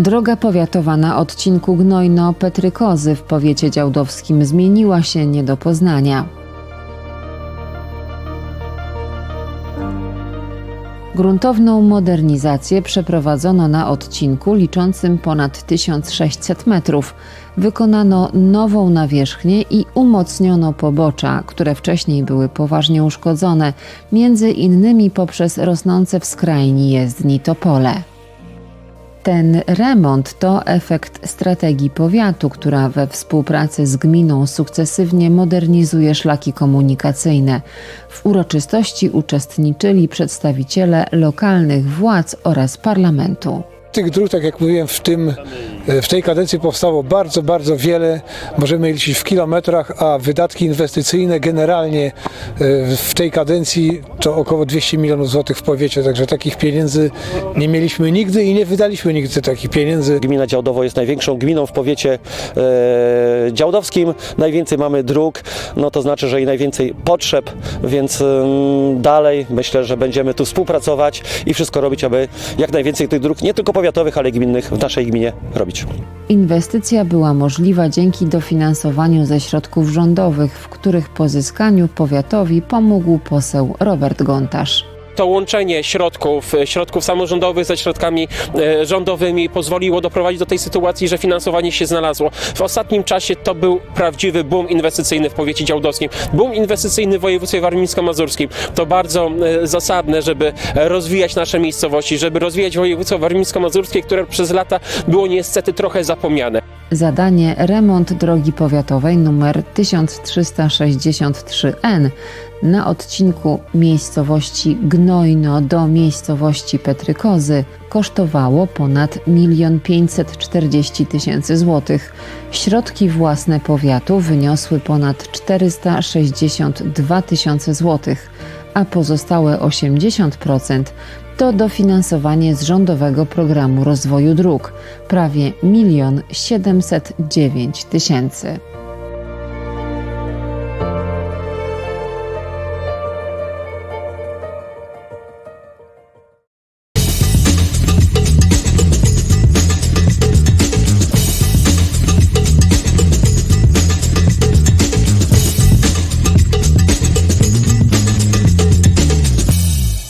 Droga powiatowa na odcinku Gnojno-Petrykozy w powiecie działdowskim zmieniła się nie do poznania. Gruntowną modernizację przeprowadzono na odcinku liczącym ponad 1600 metrów. Wykonano nową nawierzchnię i umocniono pobocza, które wcześniej były poważnie uszkodzone, między innymi poprzez rosnące w skrajni jezdni topole. Ten remont to efekt strategii powiatu, która we współpracy z gminą sukcesywnie modernizuje szlaki komunikacyjne. W uroczystości uczestniczyli przedstawiciele lokalnych władz oraz parlamentu. Tych dróg, tak jak mówiłem, w, tym, w tej kadencji powstało bardzo, bardzo wiele. Możemy liczyć w kilometrach, a wydatki inwestycyjne generalnie e, w tej kadencji to około 200 milionów złotych w powiecie. Także takich pieniędzy nie mieliśmy nigdy i nie wydaliśmy nigdy takich pieniędzy. Gmina Działdowo jest największą gminą w powiecie e, działdowskim. Najwięcej mamy dróg, no to znaczy, że i najwięcej potrzeb, więc ym, dalej myślę, że będziemy tu współpracować i wszystko robić, aby jak najwięcej tych dróg, nie tylko powiatowych, ale i gminnych w naszej gminie robić. Inwestycja była możliwa dzięki dofinansowaniu ze środków rządowych, w których pozyskaniu powiatowi pomógł poseł Robert Gontarz. To łączenie środków, e, środków samorządowych ze środkami e, rządowymi pozwoliło doprowadzić do tej sytuacji, że finansowanie się znalazło. W ostatnim czasie to był prawdziwy boom inwestycyjny w powiecie działdowskim. Boom inwestycyjny w województwie warmińsko-mazurskim. To bardzo e, zasadne, żeby rozwijać nasze miejscowości, żeby rozwijać województwo warmińsko-mazurskie, które przez lata było niestety trochę zapomniane. Zadanie remont drogi powiatowej nr 1363N na odcinku miejscowości Gnojno do miejscowości Petrykozy kosztowało ponad 1 540 tysięcy złotych. Środki własne powiatu wyniosły ponad 462 tysiące złotych, a pozostałe 80% to dofinansowanie z Rządowego Programu Rozwoju Dróg prawie 1 709 tysięcy.